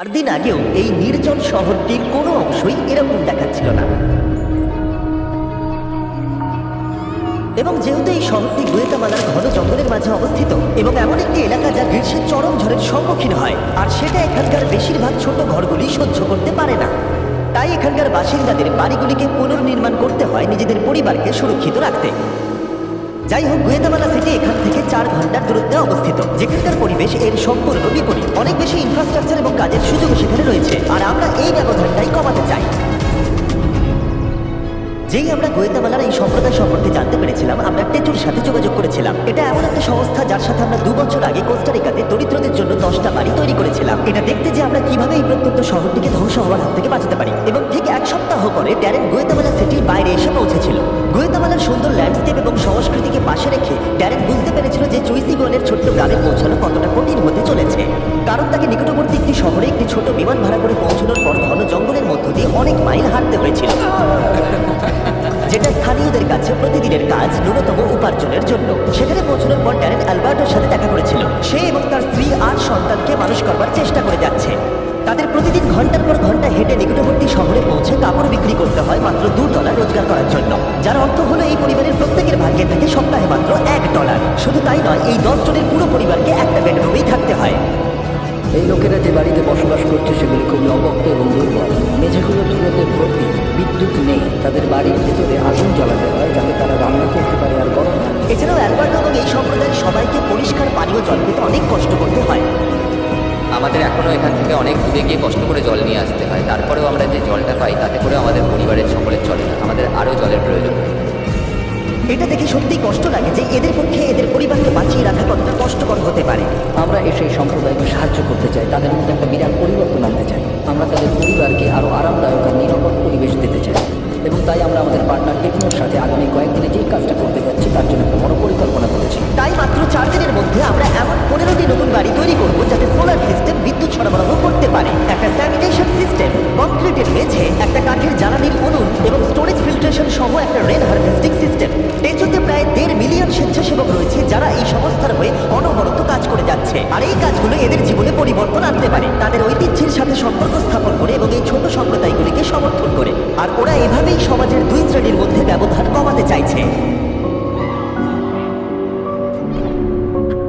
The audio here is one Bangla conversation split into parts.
চার দিন আগেও এই নির্জন শহরটির কোনো অংশই এরকম দেখাচ্ছিল না। এবং যেহেতু এই শহরটি গুয়েতামালার ঘন জঙ্গলের মাঝে অবস্থিত, এবং এমন একটি এলাকা যা গ্রীষ্মের চরম ঝড়ের সম্মুখীন হয়, আর সেটা এখানকার বেশিরভাগ ছোট ঘরগুলি সহ্য করতে পারে না। তাই এখানকার বাসিন্দাদের বাড়িগুলিকে পুনর্নির্মাণ করতে হয় নিজেদের পরিবারকে সুরক্ষিত রাখতে। যাই হোক, গুয়েতামালা সিটি এখান থেকে চার ঘণ্টার দূরত্বে অবস্থিত, যেখানকার পরিবেশ এর সম্পূর্ণ বিপরীত। অনেক বেশি ইনফ্রাস্ট্রাকচার এবং কাজের সুযোগ সেখানে রয়েছে। আর আমরা এই ব্যবধানটাই কমাতে চাই। যেই আমরা গোয়েতামালার এই সম্প্রদায় সম্পর্কে জানতে পেরেছিলাম, আমরা টেচুর সাথে যোগাযোগ করেছিলাম। এটা এমন একটা সংস্থা যার সাথে আমরা দু বছর আগে কোস্টারিকাতে দরিদ্রদের জন্য দশটা বাড়ি তৈরি করেছিলাম। এটা দেখতে যে আমরা কীভাবে এই প্রত্যন্ত শহরটিকে ধ্বংস হওয়ার হাত থেকে বাঁচাতে পারি। এবং ঠিক এক সপ্তাহ পরে ড্যারেন গোয়েতামালা সিটির বাইরে এসে পৌঁছেছিল। গোয়েতামালার সুন্দর ল্যান্ডস্কেপ এবং সংস্কৃতিকে পাশে রেখে ড্যারেন বুঝতে পেরেছিল যে চুইসি গোয়েলের ছোট্ট গ্রামে পৌঁছানো কতটা কঠিন হতে কাছে কাজ ন্যূনতম উপার্জনের জন্য। সেখানে পৌঁছানোর পর ড্যারেন অ্যালবার্টোর সাথে দেখা করেছিল। সে এবং তার স্ত্রী আর সন্তানকে মানুষ করবার চেষ্টা করে যাচ্ছে। তাদের প্রতিদিন ঘণ্টার পর ঘণ্টা হেঁটে নিকটবর্তী শহরে পৌঁছে কাপড় বিক্রি করতে হয় মাত্র দু ডলার রোজগার করার জন্য। যার অর্থ হলো এই পরিবারের প্রত্যেকের ভাগ্যে থাকে সপ্তাহে মাত্র এক ডলার। শুধু তাই নয়, এই দশ জনের পুরো পরিবারকে একটা বেডরুমেই থাকতে বিদ্যুৎ নেই। তাদের বাড়ির ভেতরে আগুন জ্বালাতে হয় যাতে তারা রান্না করতে পারে আর গরম এছাড়াও অ্যালবার্টো এবং এই সম্প্রদায়ের সবাইকে পরিষ্কার পানীয় জল পেতে অনেক কষ্ট করতে হয়। আমাদের এখনও এখান থেকে অনেক দূরে গিয়ে কষ্ট করে জল নিয়ে আসতে হয়। তারপরেও আমরা যে জলটা পাই তাতে করে আমাদের পরিবারের সকলের চলে না। আমাদের আরও জলের প্রয়োজন হয়। এটা দেখে সত্যি কষ্ট লাগে যে এদের পক্ষে এদের পরিবারকে আগামী কয়েকদিনে যেই কাজটা করতে যাচ্ছি, তার জন্য একটা বড় পরিকল্পনা করেছি। তাই মাত্র চার দিনের মধ্যে আমরা এমন পনেরোটি নতুন বাড়ি তৈরি করব, যাতে সোলার সিস্টেম বিদ্যুৎ সরবরাহ করতে পারে। একটা স্যানিটেশন সিস্টেম কংক্রিটের মেঝে, একটা কাঠের জ্বালানির উনুন এবং স্টোরেজ ফিল্ট্রেশন সহ একটা রেন হারভেস্টিং সিস্টেম টেচুতে প্রায় দেড় মিলিয়ন স্বেচ্ছাসেবক রয়েছে যারা এই সংস্থার হয়ে অনবরত কাজ করে যাচ্ছে। আর এই কাজগুলো এদের জীবনে পরিবর্তন আনতে পারে। তাদের ঐতিহ্যের সাথে সম্পর্ক স্থাপন করে এবং এই ছোট সম্প্রদায়গুলিকে সমর্থন করে। আর ওরা এভাবেই মধ্যে কমাতে চাইছে।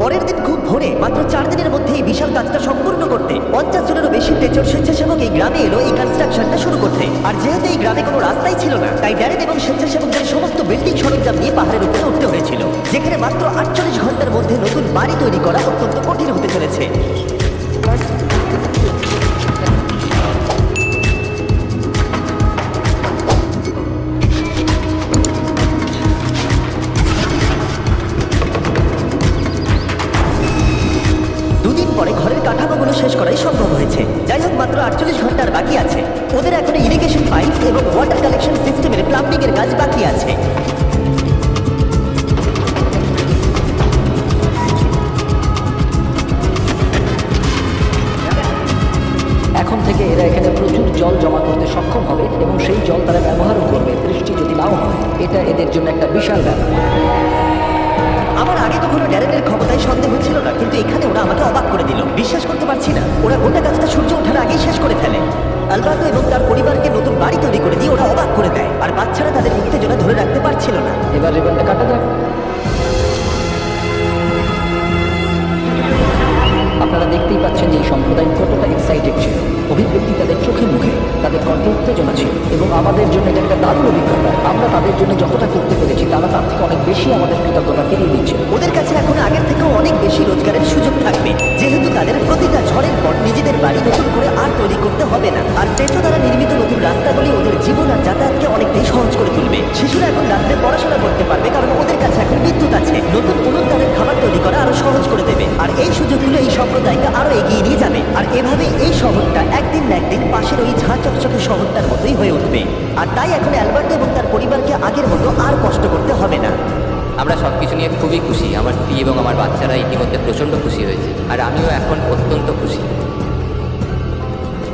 পরের দিন খুব ভোরে, মাত্র চার দিনের মধ্যে এই বিশাল কাজটা সম্পূর্ণ করতে পঞ্চাশ জনেরও বেশি টেচর স্বেচ্ছাসেবক এই গ্রামে এলো, এই কনস্ট্রাকশনটা শুরু করতে। আর যেহেতু এই গ্রামে কোনো রাস্তাই ছিল না, তাই ড্যারেন এবং স্বেচ্ছাসেবকদের সমস্ত বিল্ডিং সরঞ্জাম নিয়ে পাহাড়ের উপরে উঠতে হয়েছিল। যেখানে মাত্র আটচল্লিশ ঘণ্টার মধ্যে নতুন বাড়ি তৈরি করা অত্যন্ত কঠিন হতে চলেছে। মাত্র আটচল্লিশ ঘণ্টার বাকি আছে। ওদের এখন ইরিগেশন পাইপ এবং ওয়াটার কালেকশন সিস্টেমের প্লাম্বিং এর কাজ বাকি আছে। আগেই শেষ করে ফেলে। আলবার্টো এবং তার পরিবারকে নতুন বাড়ি তৈরি করে দিয়ে ওরা অবাক করে দেয় আর বাচ্চারা তাদের উত্তেজনা ধরে রাখতে পারছিল না। এবার রিবনটা কাটা যাক আপনারা দেখতেই পাচ্ছেন যে এই সম্প্রদায় কতটা এক্সাইটেড ছিল। অভিব্যক্তি তাদের চোখে মুখে তাদের কণ্ঠে উত্তেজনা ছিল এবং আমাদের জন্য এটা একটা দারুণ অভিজ্ঞতা। আমরা তাদের জন্য যতটা করতে পেরেছি তারা তার থেকে অনেক বেশি আমাদের কৃতজ্ঞতা ফিরিয়ে দিচ্ছে। ওদের কাছে এখন আগের থেকেও অনেক বেশি রোজগারের সুযোগ থাকবে যেহেতু তাদের করতে হবে না। আর টেটো দ্বারা নির্মিত নতুন রাস্তাগুলি ওদের জীবন আর যাতায়াতকে অনেকটাই সহজ করে তুলবে। শিশুরা এখন রাত্রে পড়াশোনা করতে পারবে, কারণ ওদের কাছে এখন বিদ্যুৎ আছে। নতুন উনুন তাদের খাবার তৈরি করা আরও সহজ করে দেবে। আর এই সুযোগগুলো এই সম্প্রদায়কে আরও এগিয়ে নিয়ে যাবে। আর এভাবে এই শহরটা একদিন না একদিন পাশের ওই ঝাঁ চকচকে শহরটার মতোই হয়ে উঠবে। আর তাই এখন অ্যালবার্টো এবং তার পরিবারকে আগের মতো আর কষ্ট করতে হবে না। আমরা সব কিছু নিয়ে খুবই খুশি। আমার স্ত্রী এবং আমার বাচ্চারা ইতিমধ্যে প্রচণ্ড খুশি হয়েছে। আর আমিও এখন অত্যন্ত খুশি।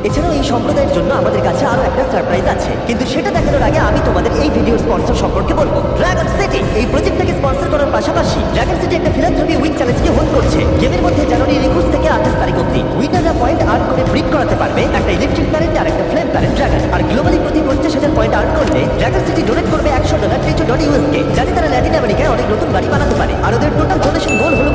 এছাড়াও এই সম্প্রদায়ের জন্য আমাদের কাছে আরও একটা সারপ্রাইজ আছে। কিন্তু সেটা দেখানোর আগে আমি তোমাদের এই ভিডিও স্পন্সর সম্পর্কে বলব। ড্রাগন সিটি এই প্রজেক্টটাকে স্পন্সর করার পাশাপাশি ড্রাগন সিটি একটা ফিলান্থ্রপি উইক চ্যালেঞ্জকে হোল্ড করছে। গেমের মধ্যে জানুয়ারি একুশ থেকে আঠাশ তারিখ অব্দি উইনাররা পয়েন্ট আর্ন করে ব্রিড করাতে পারবে একটা ইলেকট্রিক কারেন্ট আর একটা ফ্লেম কারেন্ট ড্রাগন আর গ্লোবালি প্রতি পঞ্চাশ হাজার পয়েন্ট আর্ন করলে ড্রাগন সিটি ডোনেট করবে একশো ডলার টেচো ডট ইউএসকে যাতে তারা ল্যাটিন আমেরিকায় অনেক নতুন বাড়ি বানাতে পারে। আর ওদের টোটাল ডোনেশন গোল হলো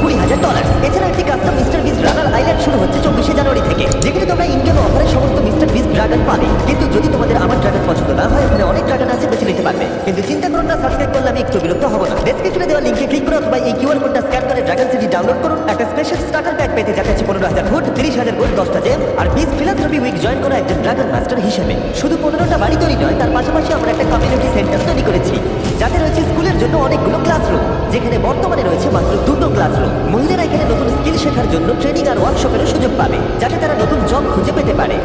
একটু বিরক্ত হব না। ডেসক্রিপশনে দেওয়া লিঙ্কে ক্লিক করো অথবা এই কিউআর কোডটা স্ক্যান করে ড্রাগন সিটি ডাউনলোড করুন। একটা স্পেশাল স্টার্টার প্যাক পেতে যা কাছে পনেরো হাজার ফুট, তিরিশ হাজার গোল্ড দশটা জেম আর বিস ফিলান্থ্রপি উইক জয়েন করা একজন ড্রাগন মাস্টার হিসেবে। শুধু পনেরোটা বাড়ি তৈরি নয়, তার পাশাপাশি আমরা একটা কমিউনিটি সেন্টার তৈরি করেছি। যাতে রয়েছে স্কুলের জন্য অনেকগুলো ক্লাসরুম যেখানে বর্তমানে রয়েছে মাত্র দুটো ক্লাসরুম মহিলারা এখানে নতুন স্কিল শেখার জন্য ট্রেনিং আর ওয়ার্কশপেরও সুযোগ পাবে, যাতে তারা নতুন জব খুঁজে পেতে পারে।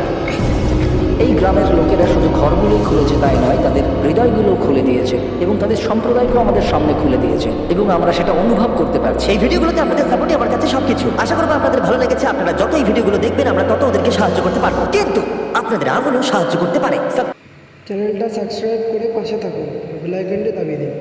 এই গ্রামের লোকেরা শুধু ঘরগুলোই খুলেছে তাই নয় তাদের হৃদয়গুলো খুলে দিয়েছে এবং তাদের সম্প্রদায়কেও আমাদের সামনে খুলে দিয়েছে এবং আমরা সেটা অনুভব করতে পারছি। এই ভিডিওগুলোতে আপনাদের সাপোর্টই আমার কাছে সবকিছু। আশা করব আপনাদের ভালো লেগেছে। আপনারা যত এই ভিডিওগুলো দেখবেন আমরা তত ওদেরকে সাহায্য করতে পারব। কিন্তু আপনাদের আগুনও সাহায্য করতে পারে। চ্যানেলটা সাবস্ক্রাইব করে পাশে থাকুন। বেল আইকনটি দাবিয়ে দিন।